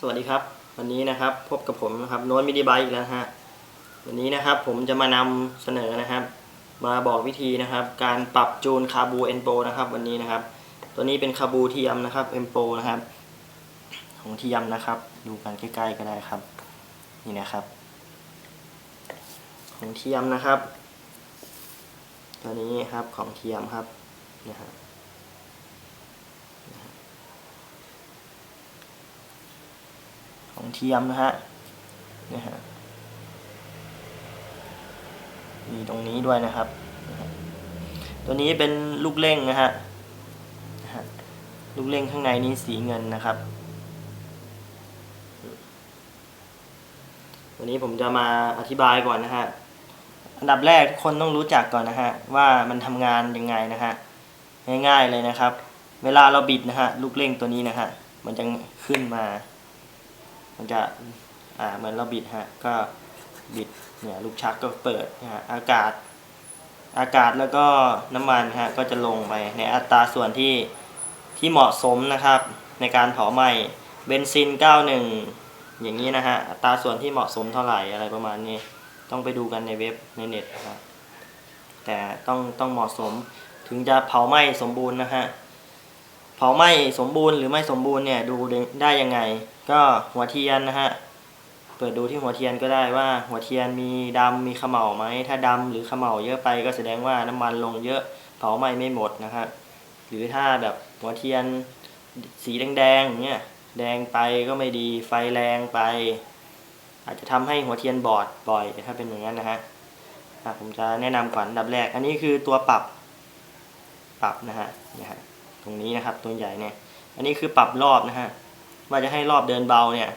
สวัสดีครับ วันนี้นะครับพบกับผมนะครับโน้ตมิดิบายอีกแล้วฮะวันนี้นะครับผมจะมานำเสนอนะครับ มาบอกวิธีนะครับ การปรับจูนคาบูเอ็นโปนะครับ วันนี้นะครับ ตัวนี้เป็นคาบูทียมนะครับเอ็นโปนะครับ ของทียมนะครับ ดูกันใกล้ๆก็ได้ครับ นี่นะครับ ของเทียมนะครับ ตัวนี้ครับของเทียมครับนะฮะ ของเทียมนะฮะนี่ฮะมีตรงนี้ด้วยนะครับ ตัวนี้เป็นลูกเล่งนะฮะนะฮะลูกเล่งข้างในนี้สีเงินนะครับ วันนี้ผมจะมาอธิบายก่อนนะฮะ อันดับแรกทุกคนต้องรู้จักก่อนนะฮะ ว่ามันทำงานยังไงนะฮะ ง่ายๆเลยนะครับ เวลาเราบิดนะฮะ ลูกเล่งตัวนี้นะฮะ มันจะขึ้นมา มันจะอ่าเหมือนเราบิดฮะก็บิดเนี่ยลูกชักก็เปิดนะฮะอากาศ อากาศแล้วก็น้ำมันฮะก็จะลงไปในอัตราส่วนที่ที่เหมาะสมนะครับ ในการเผาไหม้เบนซิน 91 อย่างนี้นะฮะอัตราส่วนที่เหมาะสมเท่าไหร่อะไรประมาณนี้ ต้องไปดูกันในเว็บในเน็ตนะครับแต่ต้องต้องเหมาะสมถึงจะเผาไหม้สมบูรณ์นะฮะ เผาไหม้สมบูรณ์หรือไม่สมบูรณ์เนี่ยดูได้ยังไง ก็หัวเทียนนะฮะเปิดดูที่หัวเทียนก็ได้ว่าหัวเทียนมีดำมีขม่าไหมถ้าดำหรือขม่าเยอะไปก็แสดงว่าน้ำมันลงเยอะเผาไหม้ไม่หมดนะครับหรือถ้าแบบหัวเทียนสีแดงๆอย่างเงี้ยแดงไปก็ไม่ดีไฟแรงไป อาจจะทำให้หัวเทียนบอดบ่อยถ้าเป็นอย่างนั้นนะฮะอะผมจะแนะนำก่อนอันดับแรก อันนี้คือตัวปรับปรับนะฮะนะฮะ รงนี้นะครับ ตัวใหญ่เนี่ย อันนี้คือปรับรอบนะฮะว่าจะให้รอบเดินเบาเนี่ย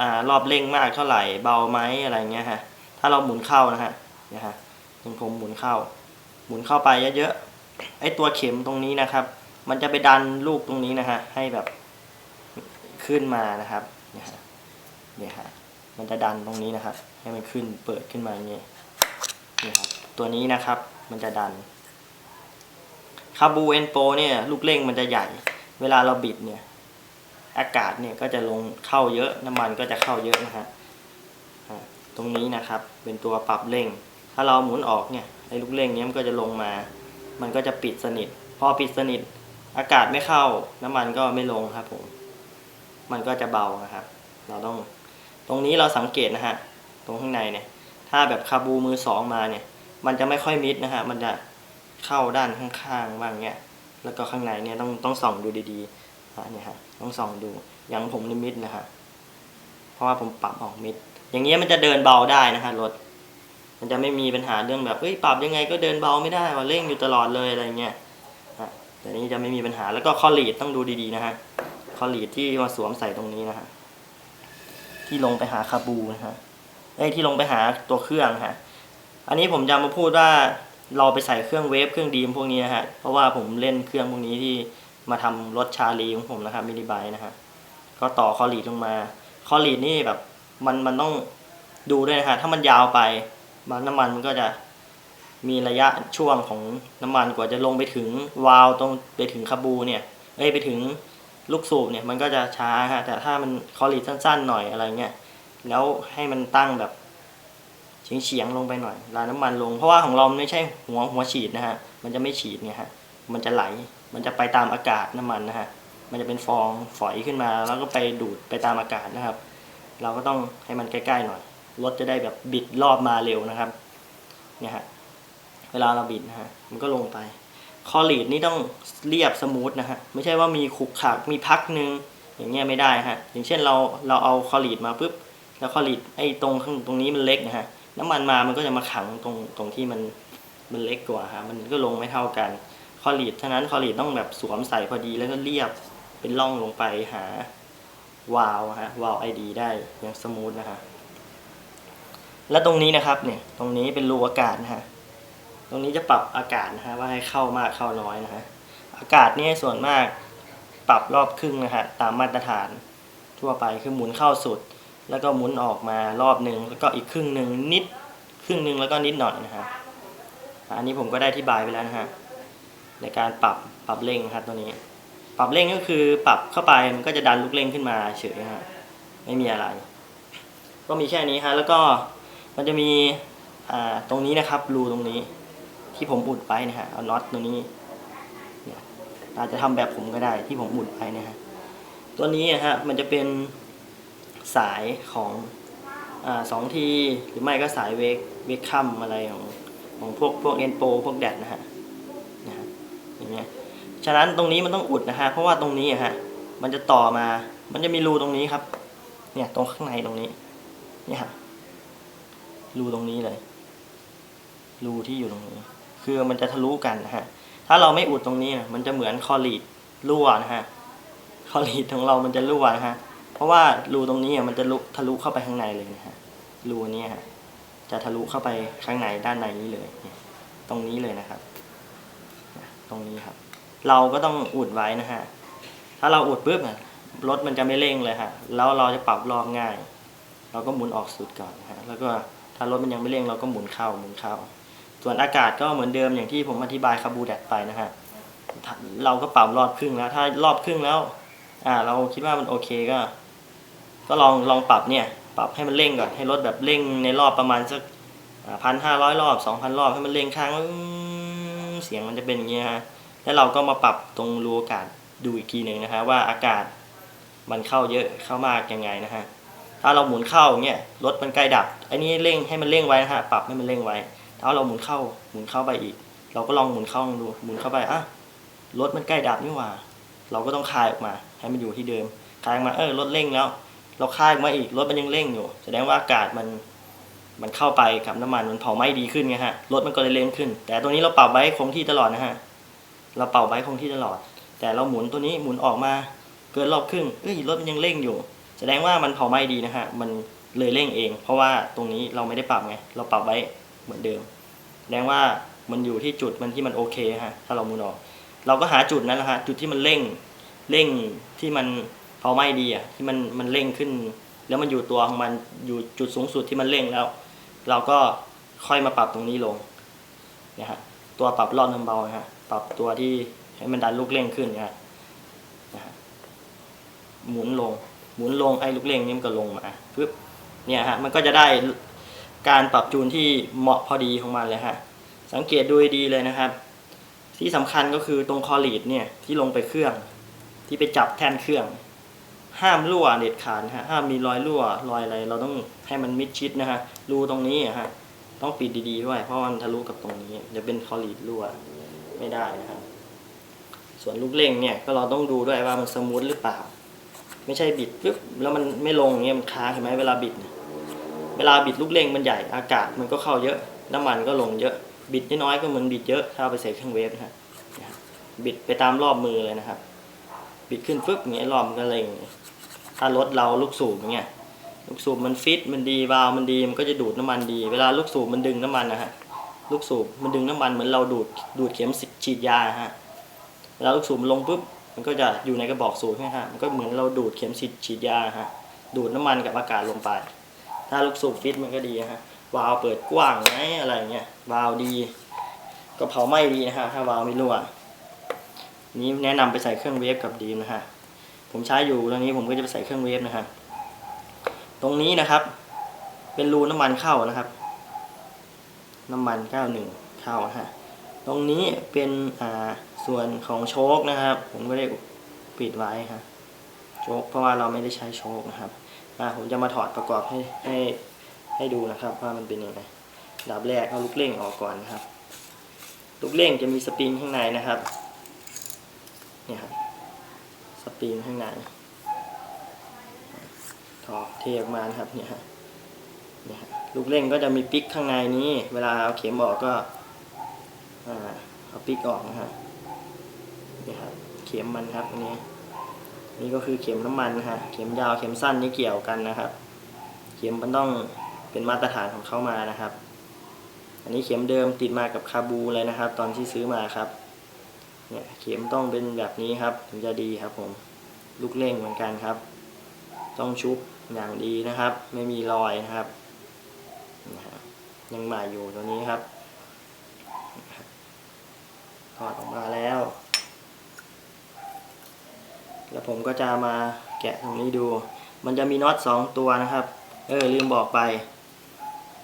อ่ารอบเร่งมากเท่าไหร่เบาไหมอะไรเงี้ยฮะถ้าเราหมุนเข้านะฮะนะฮะย่างผมหมุนเข้า หมุนเข้าไปเยอะๆไอตัวเข็มตรงนี้นะครับ มันจะไปดันลูกตรงนี้นะฮะให้แบบขึ้นมานะครับเนี่ยฮะเนี่ยฮะมันจะดันตรงนี้นะครับ ให้มันขึ้นเปิดขึ้นมาอย่างนี้นี่ครับตัวนี้นะครับมันจะดัน คาบูเอนโปเนี่ยลูกเร่งมันจะใหญ่ เวลาเราบิดเนี่ย อากาศเนี่ยก็จะลงเข้าเยอะน้ำมันก็จะเข้าเยอะนะฮะตรงนี้นะครับเป็นตัวปรับเร่ง ถ้าเราหมุนออกเนี่ยไอ้ลูกเร่งเนี้ยมันก็จะลงมา มันก็จะปิดสนิท พอปิดสนิท อากาศไม่เข้า น้ำมันก็ไม่ลงครับผม มันก็จะเบานะครับ เราต้อง ตรงนี้เราสังเกตนะฮะ ตรงข้างในเนี่ย ถ้าแบบคาบูมือสองมาเนี่ย มันจะไม่ค่อยมิดนะฮะ มันจะ เข้าด้านข้างๆบ้างเนี่ยแล้วก็ข้างในเนี่ยต้องต้องส่องดูดีๆอะเนี่ยฮะต้องส่องดูอย่างผมนี่มิดนะฮะเพราะว่าผมปรับออกมิด อย่างเงี้ยมันจะเดินเบาได้นะฮะรถ มันจะไม่มีปัญหาเรื่องแบบเฮ้ยปรับยังไงก็เดินเบาไม่ได้ว่าเร่งอยู่ตลอดเลยอะไรเงี้ยแต่นี้จะไม่มีปัญหาแล้วก็ข้อหลีดต้องดูดีๆนะฮะข้อหลีดที่มาสวมใส่ตรงนี้นะฮะที่ลงไปหาคาบูนะฮะไอ้ยที่ลงไปหาตัวเครื่องฮะอันนี้ผมจะมาพูดว่า เราไปใส่เครื่องเวฟเครื่องดีมพวกนี้นะฮะเพราะว่าผมเล่นเครื่องพวกนี้ที่มาทำรถชาลีของผมนะครับมินิบายนะฮะก็ต่อคอลีดลงมาคอลีดนี่แบบมันมันต้องดูด้วยนะฮะถ้ามันยาวไปบางน้ำมันมันก็จะมีระยะช่วงของน้ำมันกว่าจะลงไปถึงวาล์วตรงไปถึงคาบูเนี่ยเอ้ยไปถึงลูกสูบเนี่ยมันก็จะช้าฮะแต่ถ้ามันคอลีดสั้นๆหน่อยอะไรเงี้ยแล้วให้มันตั้งแบบ เฉียงเฉียงๆลงไปหน่อยลาน้ำมันลง เพราะว่าของเรามันไม่ใช่หัวหัวฉีดนะฮะ มันจะไม่ฉีดเนี่ยฮะ มันจะไหล มันจะไปตามอากาศน้ำมันนะฮะ มันจะเป็นฟองฝอยขึ้นมา แล้วก็ไปดูดไปตามอากาศนะครับ เราก็ต้องให้มันใกล้ๆหน่อย รถจะได้แบบบิดรอบมาเร็วนะครับ เนี่ยฮะ เวลาเราบิดนะฮะ มันก็ลงไป คอลีดนี่ต้องเรียบสมูทนะฮะ ไม่ใช่ว่ามีขุกขักมีพักหนึงอย่างเงี้ยไม่ได้ฮะ อย่างเช่นเราเราเอาคอลีดมาปุ๊บ แล้วคอลีดไอ้ตรงข้างตรงนี้มันเล็กนะฮะ น้ำมันมามันก็จะมาขังตรงตรงที่มันมันเล็กกว่าฮะมันก็ลงไม่เท่ากัน คอลีดฉะนั้นคอลีดต้องแบบสวมใส่พอดีแล้วก็เรียบเป็นร่องลงไปหาวาล์วฮะวาล์วไอดีได้อย่างสมูทนะฮะแล้วตรงนี้นะครับเนี่ยตรงนี้เป็นรูอากาศนะฮะตรงนี้จะปรับอากาศนะฮะว่าให้เข้ามากเข้าน้อยนะฮะอากาศเนี่ยส่วนมากปรับรอบครึ่งนะฮะตามมาตรฐานทั่วไปคือหมุนเข้าสุด แล้วก็หมุนออกมารอบหนึ่งแล้วก็อีกครึ่งหนึ่งนิดครึ่งหนึ่งแล้วก็นิดหน่อยนะฮะอันนี้ผมก็ได้อธิบายไปแล้วนะฮะในการปรับปรับเร่งครับตัวนี้ ปรับเร่งก็คือปรับเข้าไปมันก็จะดันลูกเร่งขึ้นมาเฉยฮะไม่มีอะไร ก็มีแค่นี้ฮะแล้วก็มันจะมีอ่าตรงนี้นะครับรูตรงนี้ ที่ผมอุดไปนะฮะเอาน็อตตรงนี้เนี่ยอาจจะทำแบบผมก็ได้ที่ผมอุดไปนะฮะตัวนี้นะฮะมันจะเป็น สายของอสองทีหรือไม่ก็สายเวกเวกคัมอะไรของของพวกพวกเอ็นโปพวกแดดนะฮะนะฮะอย่างเงี้ยฉะนั้นตรงนี้มันต้องอุดนะฮะเพราะว่าตรงนี้อะฮะมันจะต่อมา มันจะมีรูตรงนี้ครับ เนี่ยตรงข้างในตรงนี้เนี่ยฮะรูตรงนี้เลยรูที่อยู่ตรงนี้ คือมันจะทะลุกันนะฮะถ้าเราไม่อุดตรงนี้มันจะเหมือนคอลีดรั่วนะฮะคอลีดของเรามันจะรั่วนะฮะ เพราะว่ารูตรงนี้อะมันจะลุทะลุเข้าไปข้างในเลยนะฮะรูนี้ฮะจะทะลุเข้าไปข้างในด้านในนี้เลยเนี่ยตรงนี้เลยนะครับ ตรงนี้ครับ เราก็ต้องอุดไว้นะฮะถ้าเราอุดปุ๊บอะรถมันจะไม่เร่งเลยฮะแล้วเราจะปรับรอบง่าย เราก็หมุนออกสุดก่อนนะฮะแล้วก็ถ้ารถมันยังไม่เร่งเราก็หมุนเข้าหมุนเข้า ส่วนอากาศก็เหมือนเดิมอย่างที่ผมอธิบายคาบูแดดไปนะฮะเราก็ปรับรอบครึ่งแล้ว ถ้ารอบครึ่งแล้ว อ่า เราคิดว่ามันโอเคก็ ก็ลองลองปรับเนี่ยปรับให้มันเร่งก่อนให้รถแบบเร่งในรอบประมาณสักพันห้าร้อยรอบสองพันรอบให้มันเร่งค้างเสียงมันจะเป็นอย่างเงี้ฮะแล้วเราก็มาปรับตรงรูอากาศดูอีกทีหนึ่งนะฮะว่าอากาศมันเข้าเยอะเข้ามากยังไงนะฮะถ้าเราหมุนเข้าเงี้ยรถมันใกล้ดับไอ้นี้เร่งให้มันเร่งไว้นะฮะปรับให้มันเร่งไว้ ถ้าเราหมุนเข้าหมุนเข้าไปอีก เราก็ลองหมุนเข้าดูหมุนเข้าไปอะรถมันใกล้ดับนี่หว่า เราก็ต้องคลายออกมา ให้มันอยู่ที่เดิมคลายออกมาเออรถเร่งแล้ว เราคายมาอีกรถมันยังเร่งอยู่ แสดงว่าอากาศมันมันเข้าไปกับน้ำมันมันเผาไหม้ดีขึ้นไงฮะรถมันก็เลยเร่งขึ้น แต่ตัวนี้เราเปรับไว้คงที่ตลอดนะฮะเราเป่าไว้คงที่ตลอด แต่เราหมุนตัวนี้หมุนออกมาเกินรอบครึ่งเอ้ยรถมันยังเร่งอยู่ แสดงว่ามันเผาไหม้ดีนะฮะมันเลยเร่งเอง เพราะว่าตรงนี้เราไม่ได้ปรับไงเราปรับไว้เหมือนเดิมแสดงว่ามันอยู่ที่จุดมันที่มันโอเคฮะถ้าเราหมุนออก เราก็หาจุดนั้นนะฮะจุดที่มันเร่งเร่งที่มัน เผาไหม้ดีอะที่มันมันเร่งขึ้น แล้วมันอยู่ตัวของมันอยู่จุดสูงสุดที่มันเร่งแล้ว เราก็ค่อยมาปรับตรงนี้ลงนะฮะตัวปรับรอบน้ำเบานะฮะปรับตัวที่ให้มันดันลูกเร่งขึ้นนะฮะหมุนลง หมุนลงไอ้ลูกเร่งนี่มันก็ลงมาปึ๊บเนี่ยฮะมันก็จะได้การปรับจูนที่เหมาะพอดีของมันเลยฮะสังเกตดูดีเลยนะครับ ที่สำคัญก็คือตรงคอลีดเนี่ยที่ลงไปเครื่อง ที่ไปจับแท่นเครื่อง ห้ามรั่วเด็ดขาดนะฮะห้ามมีรอยรั่วรอยอะไร เราต้องให้มันมิดชิดนะฮะรูตรงนี้อะฮะต้องปิดดีๆด้วยเพราะมันทะลุกับตรงนี้เดี๋ยวเป็นคอลีดรั่วไม่ได้นะครับส่วนลูกเร่งเนี่ยก็เราต้องดูด้วยว่ามันสมูทหรือเปล่า ไม่ใช่บิดปึ๊บแล้วมันไม่ลงอย่างเงี้ยมันค้างเห็นไหมเวลาบิด เวลาบิดลูกเร่งมันใหญ่อากาศมันก็เข้าเยอะน้ำมันก็ลงเยอะ บิดน้อยก็เหมือนบิดเยอะถ้าไปใส่เครื่องเวฟนะฮะนะครับบิดไปตามรอบมือเลยนะครับ บิดขึ้นฟึบอย่างเงี้ยรอบมันก็เร่ง ถ้ารถเราลูกสูบอย่างเงี้ยลูกสูบมันฟิตมันดีวาล์วมันดีมันก็จะดูดน้ำมันดี เวลาลูกสูบมันดึงน้ำมันนะฮะลูกสูบมันดึงน้ำมันเหมือนเราดูดดูดเข็มฉีดยาฮะเวลาลูกสูบมันลงปุ๊บมันก็จะอยู่ในกระบอกสูบใช่ไหมฮะมันก็เหมือนเราดูดเข็มฉีดฉีดยาฮะดูดน้ำมันกับอากาศลงไป ถ้าลูกสูบฟิตมันก็ดีฮะวาล์วเปิดกว้างไหมอะไรเงี้ยวาล์วดีก็เผาไหม้ดีนะฮะถ้าวาล์วไม่รั่วนี้แนะนำไปใส่เครื่องเวฟกับดีมนะฮะ ผมใช้อยู่ตรงนี้ผมก็จะไปใส่เครื่องเวฟนะฮะตรงนี้นะครับ เป็นรูน้ำมันเข้านะครับ น้ำมัน91เข้าฮะตรงนี้เป็นอ่าส่วนของโชคนะครับ ผมก็ได้ปิดไว้ฮะโชคเพราะว่าเราไม่ได้ใช้โชคนะครับอ่าผมจะมาถอดประกอบให้ให้ให้ดูนะครับ ว่ามันเป็นยังไงดับแรกเอาลูกเร่งออกก่อนนะครับ ลูกเร่งจะมีสปริงข้างในนะครับเนี่ยครับ สปริงข้างในถอดเทออกมานะครับเนี่ยฮะเนี่ยฮะลูกเร่งก็จะมีปิ๊กข้างในนี้ เวลาเอาเข็มออกก็อ่าเอาปิ๊กออกนะฮะเนี่ยครับเข็มมันครับอันนี้นี่ก็คือเข็มน้ำมันนะฮะเข็มยาวเข็มสั้นนี่เกี่ยวกันนะครับ เข็มมันต้องเป็นมาตรฐานของเขามานะครับ อันนี้เข็มเดิมติดมากับคาบูเลยนะครับ ตอนที่ซื้อมาครับ เนี่ยเข็มต้องเป็นแบบนี้ครับ ถึงจะดีครับผมลูกเร่งเหมือนกันครับ ต้องชุบอย่างดีนะครับ ไม่มีรอยนะครับนะฮะยังใหม่อยู่ตัวนี้ครับถอดออกมาแล้ว แล้วผมก็จะมาแกะตรงนี้ดู มันจะมีน็อตสองตัวนะครับ เออลืมบอกไป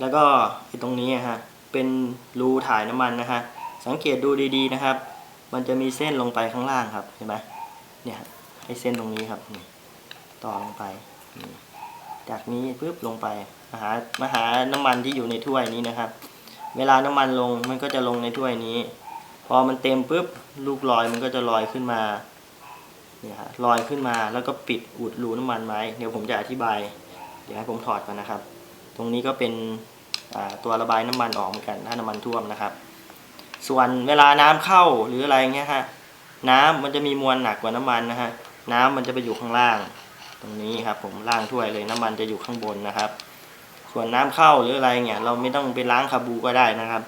แล้วก็ไอ้ตรงนี้ฮะ เป็นรูถ่ายน้ำมันนะฮะ สังเกตดูดีๆนะครับ มันจะมีเส้นลงไปข้างล่างครับเห็นไหมเนี่ยฮะไอ้เส้นตรงนี้ครับต่อลงไป จากนี้ปุ๊บลงไปมาหามาหาน้ำมันที่อยู่ในถ้วยนี้นะครับ เวลาน้ำมันลงมันก็จะลงในถ้วยนี้ พอมันเต็มปุ๊บลูกลอยมันก็จะลอยขึ้นมาเนี่ยฮะลอยขึ้นมาแล้วก็ปิดอุดรูน้ำมันไว้เดี๋ยวผมจะอธิบาย เดี๋ยวให้ผมถอดก่อนนะครับ ตรงนี้ก็เป็นตัวระบายน้ำมันออกเหมือนกันถ้าน้ำมันท่วมนะครับ ส่วนเวลาน้ำเข้าหรืออะไรเงี้ยฮะน้ำมันจะมีมวลหนักกว่าน้ำมันนะฮะน้ำมันจะไปอยู่ข้างล่าง ตรงนี้ครับ ผมล่างถ้วยเลยน้ำมันจะอยู่ข้างบนนะครับ ส่วนน้ำเข้าหรืออะไรเงี้ยเราไม่ต้องไปล้างคาบูก็ได้นะครับ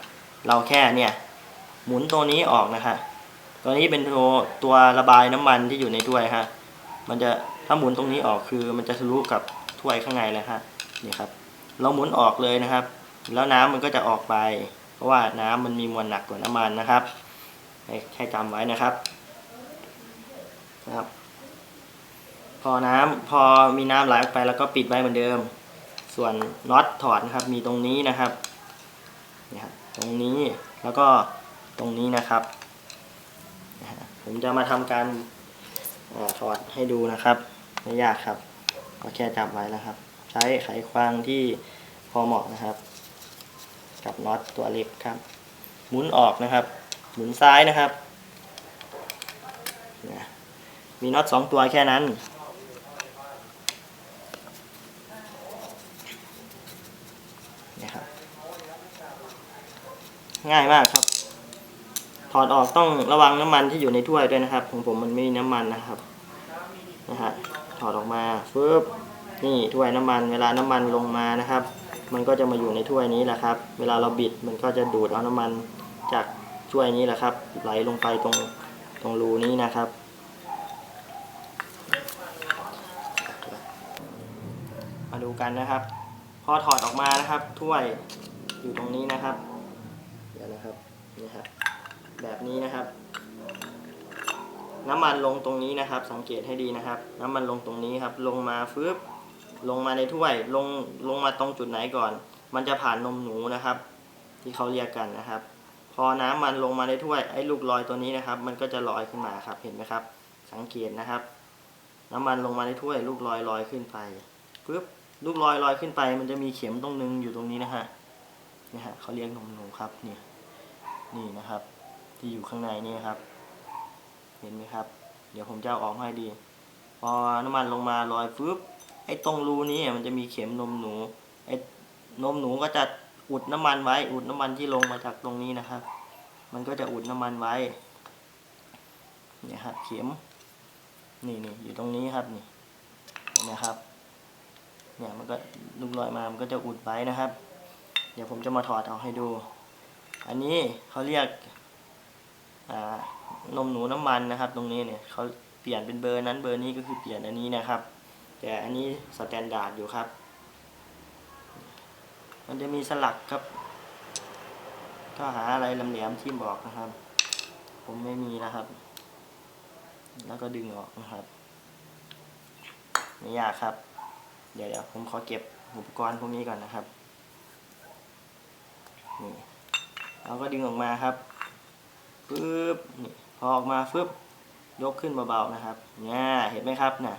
เราแค่เนี่ยหมุนตัวนี้ออกนะฮะตัวนี้เป็นตัวตัวระบายน้ำมันที่อยู่ในถ้วยฮะมันจะถ้าหมุนตรงนี้ออกคือมันจะทะลุกับถ้วยข้างในเลยฮะนี่ครับ เราหมุนออกเลยนะครับ แล้วน้ำมันก็จะออกไป ราะว่าน้ำมันมีมวลหนักกว่าน้ำมันนะครับ ให้ให้จำไว้นะครับนะครับ พอน้ำพอมีน้ำไหลออกไปแล้วก็ปิดไว้เหมือนเดิม ส่วนน็อตถอดนะครับมีตรงนี้นะครับนี่ครับตรงนี้แล้วก็ตรงนี้นะครับ ผมจะมาทำการอถอดให้ดูนะครับ ไม่ยากครับ ก็แค่จับไว้นะครับ ใช้ไขควงที่พอเหมาะนะครับ กับน็อตตัวเล็กครับ หมุนออกนะครับ หมุนซ้ายนะครับ มีน็อตสองตัวแค่นั้นนะครับง่ายมากครับ ถอดออกต้องระวังน้ำมันที่อยู่ในถ้วยด้วยนะครับ ของผมมันไม่มีน้ำมันนะครับ นะฮะ ถอดออกมาฟึบนี่ถ้วยน้ำมัน เวลาน้ำมันลงมานะครับ มันก็จะมาอยู่ในถ้วยนี้แหละครับ เวลาเราบิดมันก็จะดูดเอาน้ำมันจากถ้วยนี้แหละครับ ไหลลงไปตรงตรงรูนี้นะครับ มาดูกันนะครับ พอถอดออกมานะครับ ถ้วยอยู่ตรงนี้นะครับ เดี๋ยวนะครับนี่ครับแบบนี้นะครับ น้ำมันลงตรงนี้นะครับ สังเกตให้ดีนะครับ น้ำมันลงตรงนี้ครับ ลงมาฟึบ ลงมาในถ้วยลงลงมาตรงจุดไหนก่อน มันจะผ่านนมหนูนะครับ ที่เขาเรียกกันนะครับ พอน้ำมันลงมาในถ้วยไอ้ลูกลอยตัวนี้นะครับ มันก็จะลอยขึ้นมาครับเห็นไหมครับ สังเกตนะครับ น้ำมันลงมาในถ้วย ลูกลอยลอยขึ้นไปปึ๊บลูกลอยลอยขึ้นไป มันจะมีเข็มตรงนึงอยู่ตรงนี้นะฮะนี่ฮะเขาเรียกนมหนูครับนี่นี่นะครับ ที่อยู่ข้างในนี่ครับ เห็นไหมครับ เดี๋ยวผมจะเอาออกให้ดี พอน้ำมันลงมาลอยฟึบ ไอ้ตรงรูนี้มันจะมีเข็มนมหนู ไอ้นมหนูก็จะอุดน้ำมันไว้ อุดน้ำมันที่ลงมาจากตรงนี้นะครับ มันก็จะอุดน้ำมันไว้เนี่ยครับเข็ม นี่นี่อยู่ตรงนี้ครับนี่เห็นไหมครับ เนี่ยมันก็ลูกลอยมา มันก็จะอุดไว้นะครับ เดี๋ยวผมจะมาถอดออกให้ดู อันนี้เขาเรียกอ่านมหนูน้ำมันนะครับ ตรงนี้เนี่ยเขาเปลี่ยนเป็นเบอร์นั้นเบอร์นี้ก็คือเปลี่ยนอันนี้นะครับ แต่อันนี้สแตนดาร์ดอยู่ครับ มันจะมีสลักครับ ก็หาอะไรลำแหลมที่บอกนะครับ ผมไม่มีนะครับ แล้วก็ดึงออกนะครับไม่ยากครับ เดี๋ยวเดี๋ยวผมขอเก็บอุปกรณ์พวกนี้ก่อนนะครับนี่เราก็ดึงออกมาครับปึ๊บนี่พอออกมาฟึบยกขึ้นเบาๆนะครับเนี่ยเห็นไหมครับน่ะ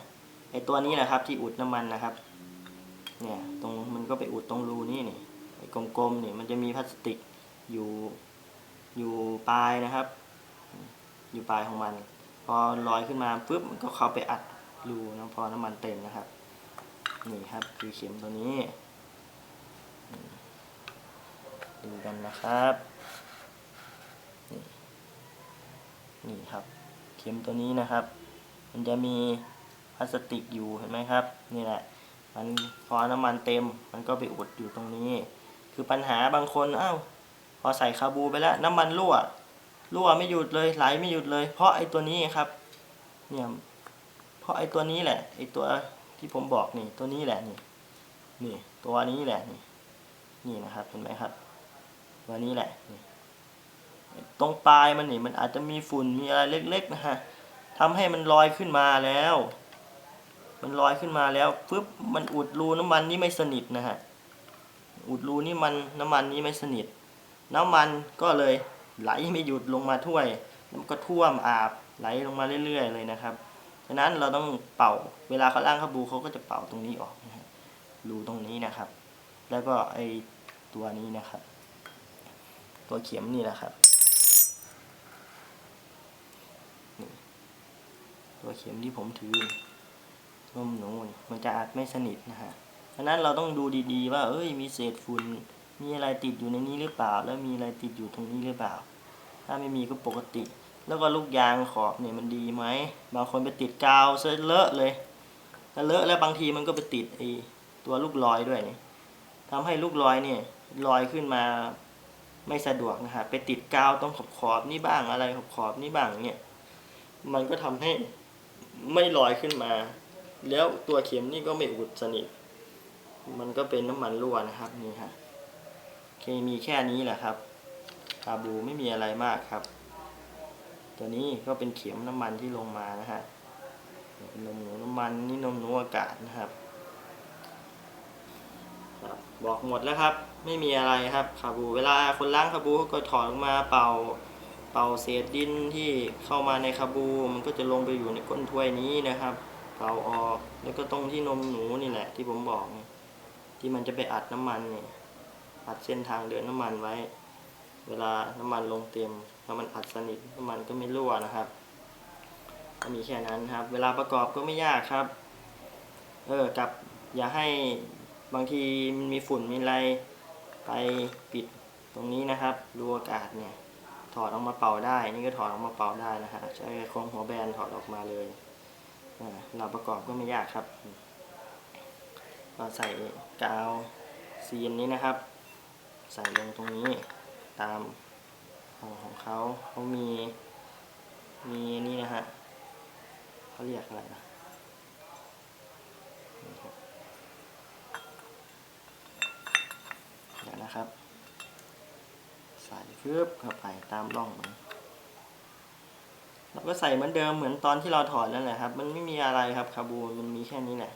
ไอตัวนี้แหละครับที่อุดน้ำมันนะครับ เนี่ยตรงมันก็ไปอุดตรงรูนี่นี่ไอกลมๆนี่มันจะมีพลาสติกอยู่อยู่ปลายนะครับ อยู่ปลายของมัน พอลอยขึ้นมาปุ๊บมันก็เข้าไปอัดรูนะพอน้ำมันเต็มนะครับ นี่ครับคือเข็มตัวนี้ดูกันนะครับนี่ครับ เข็มตัวนี้นะครับ มันจะมีาสติกอยู่เห็นไหมครับ นี่แหละ มันพอน้ำมันเต็ม มันก็ไปอุดอยู่ตรงนี้ คือปัญหาบางคนอ้าวพอใส่คาบูไปแล้วน้ำมันรั่วรั่วไม่หยุดเลยไหลไม่หยุดเลย เพราะไอ้ตัวนี้ครับเนี่ยเพราะไอ้ตัวนี้แหละไอ้ตัวที่ผมบอกนี่ตัวนี้แหละนี่นี่ตัวนี้แหละนี่นี่นะครับเห็นไหมครับตัวนี้แหละนี่ตรงปลายมันนี่มันอาจจะมีฝุ่นมีอะไรเล็กๆนะฮะทำให้มันลอยขึ้นมาแล้ว มันลอยขึ้นมาแล้วปึ๊บมันอุดรูน้ำมันนี้ไม่สนิทนะฮะอุดรูนี่มันน้ำมันนี้ไม่สนิท น้ำมันก็เลยไหลไม่หยุดลงมาถ้วยแล้วมันก็ท่วมอาบไหลลงมาเรื่อย ๆ เลยนะครับฉะนั้นเราต้องเป่าเวลาเขาล้างขาบูเขาก็จะเป่าตรงนี้ออกนะฮะรูตรงนี้นะครับ แล้วก็ไอตัวนี้นะครับ ตัวเข็มนี่แหละครับตัวเข็มที่ผมถือ ลมหนูนี่มันจะอัดไม่สนิทนะฮะฉะนั้นเราต้องดูดีๆ ว่าเอ้ยมีเศษฝุ่นมีอะไรติดอยู่ในนี้หรือเปล่า แล้วมีอะไรติดอยู่ตรงนี้หรือเปล่า ถ้าไม่มีก็ปกติ แล้วก็ลูกยางขอบเนี่ยมันดีไหมบางคนไปติดกาวเซเลอะเลยถ้าเลอะแล้วบางทีมันก็ไปติดไอตัวลูกลอยด้วยนี่ทำให้ลูกลอยเนี่ยลอยขึ้นมาไม่สะดวกนะฮะไปติดกาวตรงขอบขอบนี่บ้างอะไรขอบขอบนี่บ้างเนี่ยมันก็ทำให้ไม่ลอยขึ้นมา แล้วตัวเข็มนี่ก็ไม่อุดสนิท มันก็เป็นน้ำมันรั่วนะครับนี่ฮะเคมีแค่นี้แหละครับคาบูไม่มีอะไรมากครับ ตัวนี้ก็เป็นเข็มน้ำมันที่ลงมานะฮะนมหนูน้ำมันนี่นมหนูอากาศนะครับครับบอกหมดแล้วครับ ไม่มีอะไรครับคาบูเวลาคนล้างคาบูเขาก็ถอดออกมาเป่า เป่าเศษดินที่เข้ามาในคาบู มันก็จะลงไปอยู่ในก้นถ้วยนี้นะครับ เป่าออก แล้วก็ตรงที่นมหนูนี่แหละ ที่ผมบอกเนี่ยที่มันจะไปอัดน้ำมันเนี่ยอัดเส้นทางเดินน้ำมันไว้ เวลาน้ำมันลงเต็มถ้ามันอัดสนิทน้ำมันก็ไม่รั่วนะครับก็มีแค่นั้นครับ เวลาประกอบก็ไม่ยากครับ เออกับอย่าให้บางทีมันมีฝุ่นมีอะไรไปปิดตรงนี้นะครับรูอากาศเนี่ยถอดออกมาเป่าได้ นี่ก็ถอดออกมาเป่าได้นะฮะใช้โครงหัวแบนถอดออกมาเลย เราประกอบก็ไม่ยากครับเราใส่กาวซีนนี้นะครับ ใส่ลงตรงนี้ตามของของเขาเขามีมีนี่นะฮะเขาเรียกอะไรนะเดี๋ยวนะครับ ใส่ฟืบเข้าไปตามร่องมัน เราก็ใส่เหมือนเดิมเหมือนตอนที่เราถอดนั่นแหละครับ มันไม่มีอะไรครับคาบูมันมีแค่นี้แหละ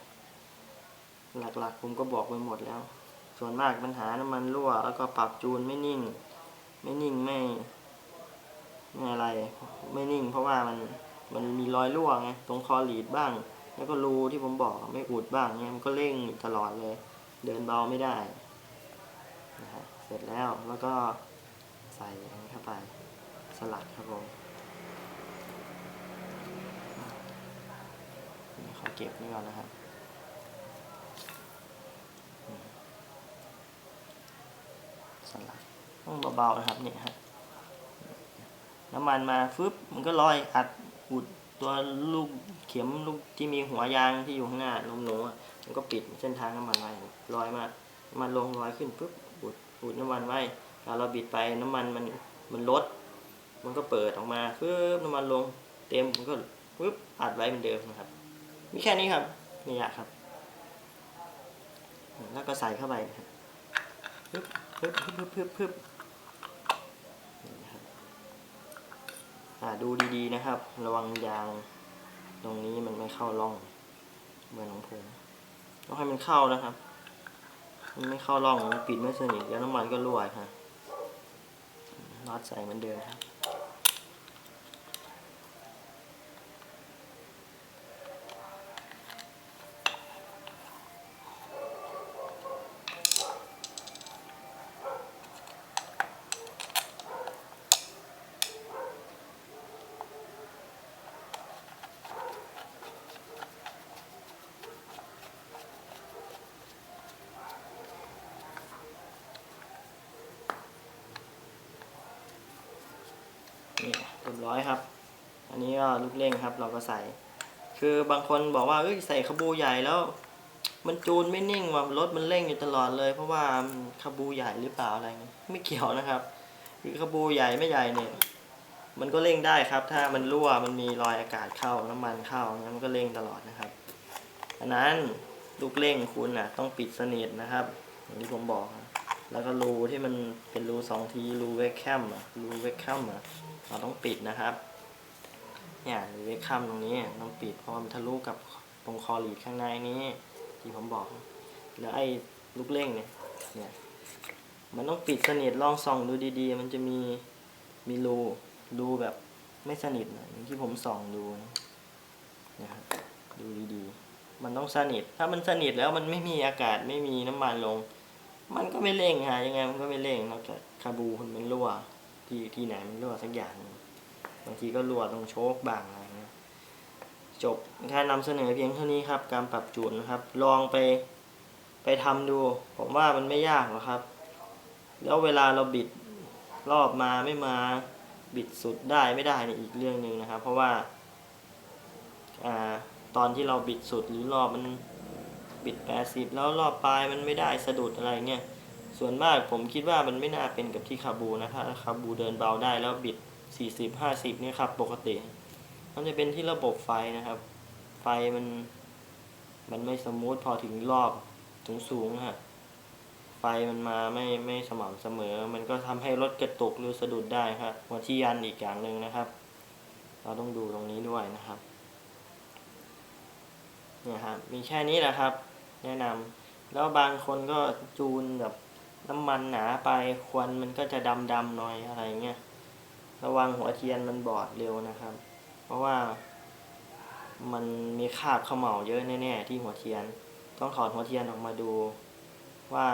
หลักๆผมก็บอกไปหมดแล้ว ส่วนมากปัญหาน้ำมันรั่ว แล้วก็ปรับจูนไม่นิ่ง ไม่นิ่งไม่ไม่อะไร ไม่นิ่ง เพราะว่ามันมันมีรอยรั่วไงตรงคอหลีดบ้าง แล้วก็รูที่ผมบอกไม่อุดบ้างเนี่ยมันก็เร่งตลอดเลย เดินเบาไม่ได้นะฮะเสร็จแล้วแล้วก็ใส่เข้าไปสลัดครับผม นี่ขอเก็บนี่ก่อนนะครับสลัดต้องเบาๆนะครับเนี่ยฮะน้ำมันมาฟึบมันก็ลอยอัดอุดตัวลูกเข็มลูกที่มีหัวยางที่อยู่ข้างหน้านมหนูมันก็ปิดเส้นทางน้ำมันไว้ลอยมามันลงลอยขึ้นปุ๊บอุดอุดน้ำมันไว้เวลาเราบิดไปน้ำมันมันมันลด มันก็เปิดออกมาฟึบน้ำมันลงเต็มมันก็ฟึบอัดไว้เหมือนเดิมนะครับ มีแค่นี้ครับนี่ยากครับ แล้วก็ใส่เข้าไปครับปึ๊บพึบพึบพึบพึบพึบนี่นะครับดูดีๆนะครับ ระวังยางตรงนี้มันไม่เข้าร่อง เหมือนของผมต้องให้มันเข้านะครับ มันไม่เข้าร่องมันปิดไม่สนิทแล้วน้ำมันก็รั่วครับน็อตใส่เหมือนเดิมครับ นี่เรียบร้อยครับ อันนี้ก็ลูกเร่งครับ เราก็ใส่ คือบางคนบอกว่าเอ้ยใส่ขบูใหญ่แล้ว มันจูนไม่นิ่งว่ารถมันเร่งอยู่ตลอดเลย เพราะว่าขบูใหญ่หรือเปล่าอะไรเงี้ยไม่เกี่ยวนะครับ คือขบูใหญ่ไม่ใหญ่เนี่ยมันก็เร่งได้ครับ ถ้ามันรั่วมันมีรอยอากาศเข้าน้ำมันเข้างั้นมันก็เร่งตลอดนะครับอันนั้นลูกเร่งคุณน่ะ ต้องปิดสนิทนะครับอย่างที่ผมบอกนะ แล้วก็รูที่มันเป็นรูสองทีรูเวกแคมอะรูเวกแคมอะเราต้องปิดนะครับ เนี่ยเวกคัมตรงนี้ต้องปิดเพราะมันทะลุกับตรงคอลีดข้างในนี้ที่ผมบอก แล้วไอ้ลูกเร่งเนี่ยเนี่ยมันต้องปิดสนิทลองส่องดูดีๆ มันจะมีมีรูรูแบบไม่สนิทนะอย่างที่ผมส่องดูนะนะครับดูดีๆ มันต้องสนิทถ้ามันสนิทแล้วมันไม่มีอากาศไม่มีน้ำมันลง มันก็ไม่เร่งฮะยังไงมันก็ไม่เร่งนอกจากคาบูมันรั่ว ที่ที่ไหนมันรั่วสักอย่างบางทีก็รั่วตรงโชคบางอะไรเงี้ยจบแค่นำเสนอเพียงเท่านี้ครับ การปรับจูนนะครับ ลองไปไปทำดู ผมว่ามันไม่ยากหรอกครับ แล้วเวลาเราบิดรอบมาไม่มาบิดสุดได้ไม่ได้นี่อีกเรื่องหนึ่งนะครับ เพราะว่าอ่าตอนที่เราบิดสุดหรือรอบมัน บิด 80 แล้วรอบปลายมันไม่ได้สะดุดอะไรเงี้ยส่วนมากผมคิดว่ามันไม่น่าเป็นกับที่คาบูนะถ้าคาบูเดินเบาได้แล้วบิด 40 50เนี่ยครับปกติ มันจะเป็นที่ระบบไฟนะครับ ไฟมัน มันไม่สมูทพอถึงรอบสูงสูงๆฮะไฟมันมาไม่ไม่สม่ำเสมอ มันก็ทำให้รถกระตุกหรือสะดุดได้ครับหัวที่ยันอีกอย่างหนึ่งนะครับ เราต้องดูตรงนี้ด้วยนะครับเนี่ยครับมีแค่นี้แหละครับ แนะนำแล้วบางคนก็จูนแบบน้ำมันหนาไปควันมันก็จะดำดำหน่อยอะไรเงี้ยระวังหัวเทียนมันบอดเร็วนะครับ เพราะว่ามันมีคราบเขม่าเยอะแน่ๆที่หัวเทียน ต้องถอดหัวเทียนออกมาดู ว่า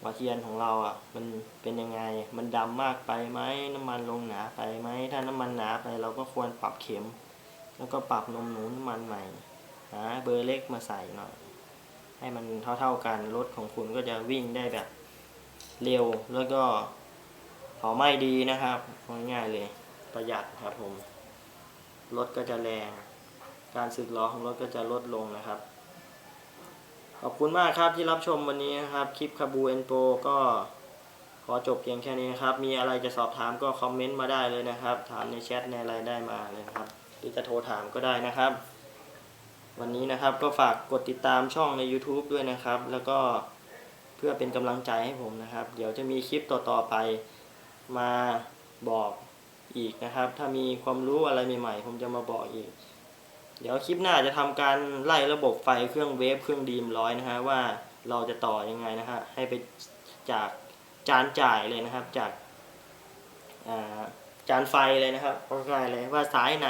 หัวเทียนของเราอะ มันเป็นยังไง มันดำมากไปไหมน้ำมันลงหนาไปไหมถ้าน้ำมันหนาไปเราก็ควรปรับเข็ม แล้วก็ปรับนมหนูน้ำมันใหม่หาเบอร์เล็กมาใส่หน่อย ให้มันเท่าๆกันรถของคุณก็จะวิ่งได้แบบเร็วแล้วก็เผาไหม้ดีนะครับง่ายๆเลยประหยัดครับผมรถก็จะแรง การสึกล้อของรถก็จะลดลงนะครับ ขอบคุณมากครับที่รับชมวันนี้นะครับ คลิปคาบูเอ็นโปก็ขอจบเพียงแค่นี้นะครับ มีอะไรจะสอบถามก็คอมเมนต์มาได้เลยนะครับ ถามในแชทในอะไรได้มาเลยนะครับ หรือจะโทรถามก็ได้นะครับ วันนี้นะครับก็ฝากกดติดตามช่องใน YouTube ด้วยนะครับ แล้วก็เพื่อเป็นกำลังใจให้ผมนะครับ เดี๋ยวจะมีคลิปต่อๆไปมาบอกอีกนะครับ ถ้ามีความรู้อะไรใหม่ๆ ผมจะมาบอกอีก เดี๋ยวคลิปหน้าจะทำการไล่ระบบไฟเครื่องเวฟเครื่องดีมร้อยนะฮะว่าเราจะต่อยังไงนะฮะให้ไปจากจานจ่ายเลยนะครับจากาจานไฟเลยนะครับง่ายเลยว่าสายไหน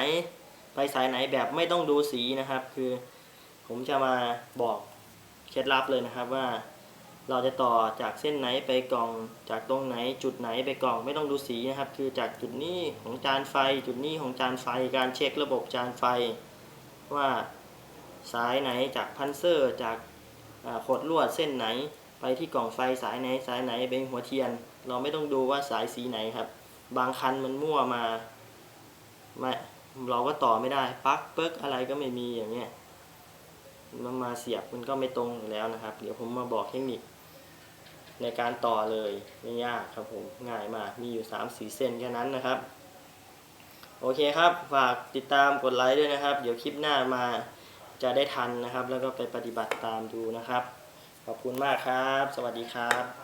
ไปสายไหนแบบไม่ต้องดูสีนะครับ คือผมจะมาบอกเคล็ดลับเลยนะครับว่าเราจะต่อจากเส้นไหนไปกล่องจากตรงไหนจุดไหนไปกล่องไม่ต้องดูสีนะครับ คือจากจุดนี้ของจานไฟ จุดนี้ของจานไฟการเช็คระบบจานไฟ ว่าสายไหนจากพันเซอร์ จากขดลวดเส้นไหน ไปที่กล่องไฟสายไหนสายไหนเป็นหัวเทียน เราไม่ต้องดูว่าสายสีไหนครับ บางคันมันมั่วมาไม่ เราก็ต่อไม่ได้ปลั๊กเปิ๊กอะไรก็ไม่มีอย่างเงี้ยมันมาเสียบมันก็ไม่ตรงอยู่แล้วนะครับ เดี๋ยวผมมาบอกเทคนิค ในการต่อเลยไม่ยากครับผมง่ายมากมีอยู่3 4เส้นแค่นั้นนะครับ โอเคครับ ฝากติดตามกดไลค์ด้วยนะครับ เดี๋ยวคลิปหน้ามาจะได้ทันนะครับ แล้วก็ไปปฏิบัติตามดูนะครับ ขอบคุณมากครับ สวัสดีครับ